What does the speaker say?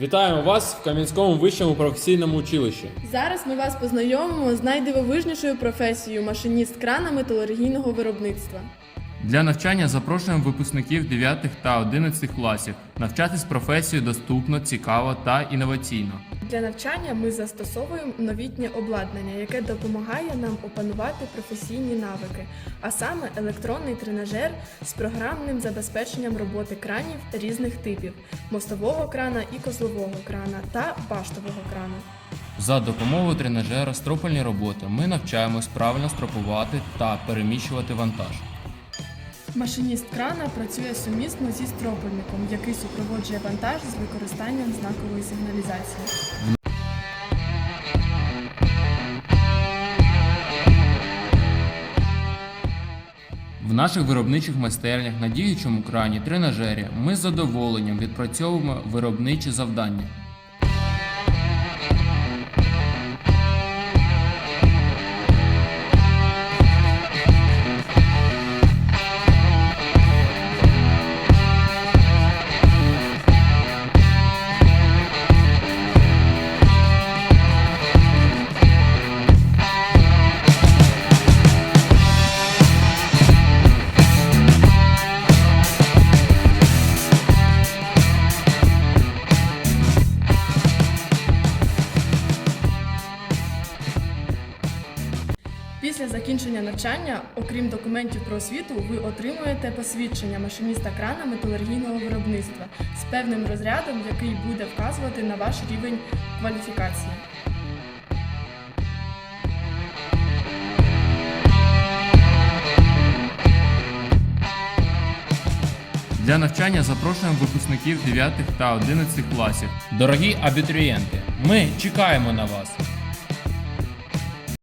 Вітаємо вас в Кам'янському вищому професійному училищі. Зараз ми вас познайомимо з найдивовижнішою професією машиніст крана металургійного виробництва. Для навчання запрошуємо випускників 9 та 11 класів. Навчатись професію доступно, цікаво та інноваційно. Для навчання ми застосовуємо новітнє обладнання, яке допомагає нам опанувати професійні навики, а саме електронний тренажер з програмним забезпеченням роботи кранів різних типів мостового крана і козлового крана та баштового крана. За допомогою тренажера стропольні роботи ми навчаємось правильно стропувати та переміщувати вантаж. Машиніст крана працює сумісно зі стропольником, який супроводжує вантаж з використанням знакової сигналізації. В наших виробничих майстернях на діючому крані тренажері ми з задоволенням відпрацьовуємо виробничі завдання. Після закінчення навчання, окрім документів про освіту, ви отримуєте посвідчення машиніста крана металургійного виробництва з певним розрядом, який буде вказувати на ваш рівень кваліфікації. Для навчання запрошуємо випускників 9 та 11 класів. Дорогі абітурієнти, ми чекаємо на вас.